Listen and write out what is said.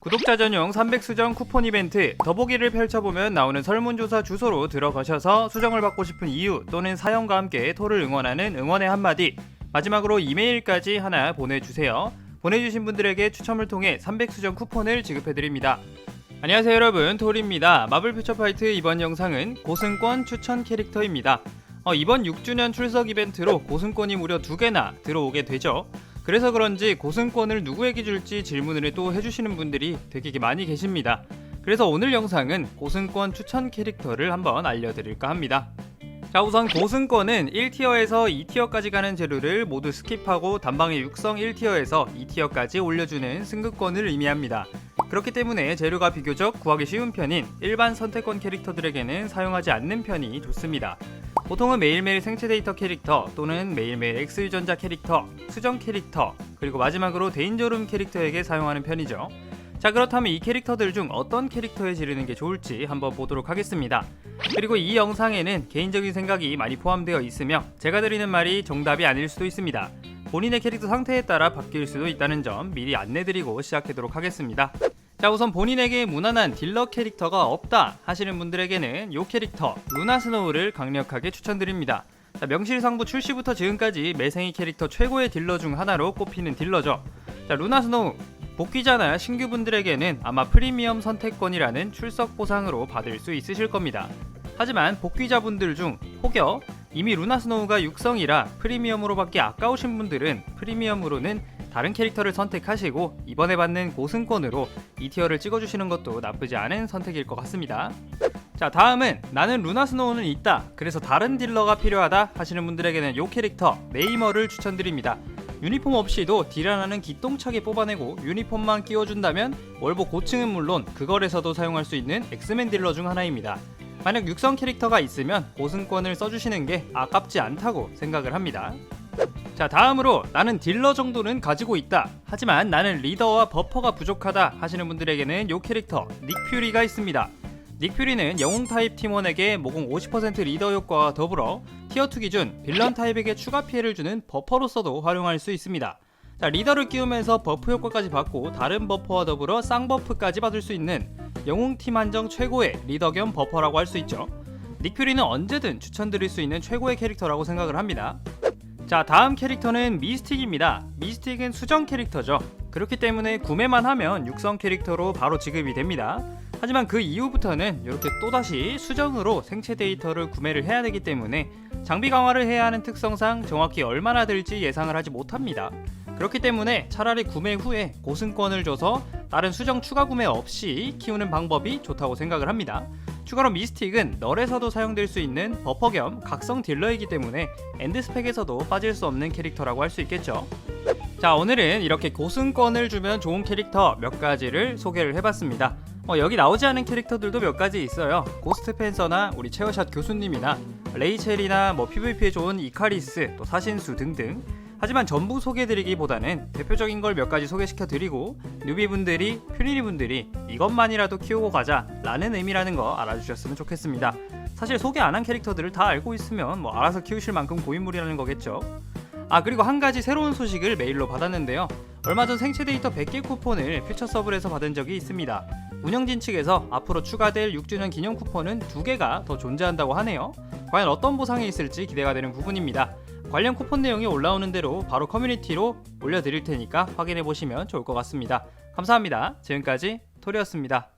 구독자 전용 300 수정 쿠폰 이벤트 더보기를 펼쳐보면 나오는 설문조사 주소로 들어가셔서 수정을 받고 싶은 이유 또는 사연과 함께 토를 응원하는 응원의 한마디 마지막으로 이메일까지 하나 보내주세요. 보내주신 분들에게 추첨을 통해 300 수정 쿠폰을 지급해드립니다. 안녕하세요 여러분 토리입니다. 마블 퓨처 파이트 이번 영상은 고승권 추천 캐릭터입니다. 어, 이번 6주년 출석 이벤트로 고승권이 무려 두 개나 들어오게 되죠. 그래서 그런지 고승권을 누구에게 줄지 질문을 또 해주시는 분들이 되게 많이 계십니다. 그래서 오늘 영상은 고승권 추천 캐릭터를 한번 알려드릴까 합니다. 자 우선 고승권은 1티어에서 2티어까지 가는 재료를 모두 스킵하고 단방의 육성 1티어에서 2티어까지 올려주는 승급권을 의미합니다. 그렇기 때문에 재료가 비교적 구하기 쉬운 편인 일반 선택권 캐릭터들에게는 사용하지 않는 편이 좋습니다. 보통은 매일매일 생체 데이터 캐릭터 또는 매일매일 X유전자 캐릭터, 수정 캐릭터, 그리고 마지막으로 데인저룸 캐릭터에게 사용하는 편이죠. 자 그렇다면 이 캐릭터들 중 어떤 캐릭터에 지르는 게 좋을지 한번 보도록 하겠습니다. 그리고 이 영상에는 개인적인 생각이 많이 포함되어 있으며 제가 드리는 말이 정답이 아닐 수도 있습니다. 본인의 캐릭터 상태에 따라 바뀔 수도 있다는 점 미리 안내드리고 시작하도록 하겠습니다. 자 우선 본인에게 무난한 딜러 캐릭터가 없다 하시는 분들에게는 이 캐릭터 루나 스노우를 강력하게 추천드립니다. 자, 명실상부 출시부터 지금까지 매생이 캐릭터 최고의 딜러 중 하나로 꼽히는 딜러죠. 자 루나 스노우 복귀자나 신규 분들에게는 아마 프리미엄 선택권이라는 출석 보상으로 받을 수 있으실 겁니다. 하지만 복귀자분들 중 혹여 이미 루나 스노우가 육성이라 프리미엄으로밖에 아까우신 분들은 프리미엄으로는 다른 캐릭터를 선택하시고 이번에 받는 고승권으로 2티어를 찍어주시는 것도 나쁘지 않은 선택일 것 같습니다. 자 다음은 나는 루나 스노우는 있다 그래서 다른 딜러가 필요하다 하시는 분들에게는 이 캐릭터 네이머를 추천드립니다. 유니폼 없이도 딜 하나는 기똥차게 뽑아내고 유니폼만 끼워준다면 월보 고층은 물론 그걸에서도 사용할 수 있는 엑스맨 딜러 중 하나입니다. 만약 육성 캐릭터가 있으면 고승권을 써주시는 게 아깝지 않다고 생각을 합니다. 자 다음으로 나는 딜러 정도는 가지고 있다. 하지만 나는 리더와 버퍼가 부족하다 하시는 분들에게는 요 캐릭터 닉퓨리가 있습니다. 닉퓨리는 영웅 타입 팀원에게 모공 50% 리더 효과와 더불어 티어2 기준 빌런 타입에게 추가 피해를 주는 버퍼로서도 활용할 수 있습니다. 자 리더를 끼우면서 버프 효과까지 받고 다른 버퍼와 더불어 쌍버프까지 받을 수 있는 영웅팀 한정 최고의 리더 겸 버퍼라고 할 수 있죠. 닉퓨리는 언제든 추천드릴 수 있는 최고의 캐릭터라고 생각을 합니다 자 다음 캐릭터는 미스틱입니다. 미스틱은 수정 캐릭터죠. 그렇기 때문에 구매만 하면 육성 캐릭터로 바로 지급이 됩니다. 하지만 그 이후부터는 이렇게 또다시 수정으로 생체 데이터를 구매를 해야 되기 때문에 장비 강화를 해야 하는 특성상 정확히 얼마나 들지 예상을 하지 못합니다. 그렇기 때문에 차라리 구매 후에 고승권을 줘서 다른 수정 추가 구매 없이 키우는 방법이 좋다고 생각을 합니다 추가로 미스틱은 널에서도 사용될 수 있는 버퍼 겸 각성 딜러이기 때문에 엔드 스펙에서도 빠질 수 없는 캐릭터라고 할 수 있겠죠. 자 오늘은 이렇게 고승권을 주면 좋은 캐릭터 몇 가지를 소개를 해봤습니다. 어, 여기 나오지 않은 캐릭터들도 몇 가지 있어요. 고스트 펜서나 우리 체어샷 교수님이나 레이첼이나 뭐 PVP에 좋은 이카리스, 또 사신수 등등. 하지만 전부 소개해드리기보다는 대표적인 걸 몇 가지 소개시켜드리고 뉴비분들이 퓨리니분들이 이것만이라도 키우고 가자 라는 의미라는 거 알아주셨으면 좋겠습니다. 사실 소개 안 한 캐릭터들을 다 알고 있으면 뭐 알아서 키우실 만큼 고인물이라는 거겠죠. 아 그리고 한 가지 새로운 소식을 메일로 받았는데요. 얼마 전 생체 데이터 100개 쿠폰을 퓨처 서블에서 받은 적이 있습니다. 운영진 측에서 앞으로 추가될 6주년 기념 쿠폰은 두 개가 더 존재한다고 하네요. 과연 어떤 보상이 있을지 기대가 되는 부분입니다. 관련 쿠폰 내용이 올라오는 대로 바로 커뮤니티로 올려드릴 테니까 확인해 보시면 좋을 것 같습니다. 감사합니다. 지금까지 토리였습니다.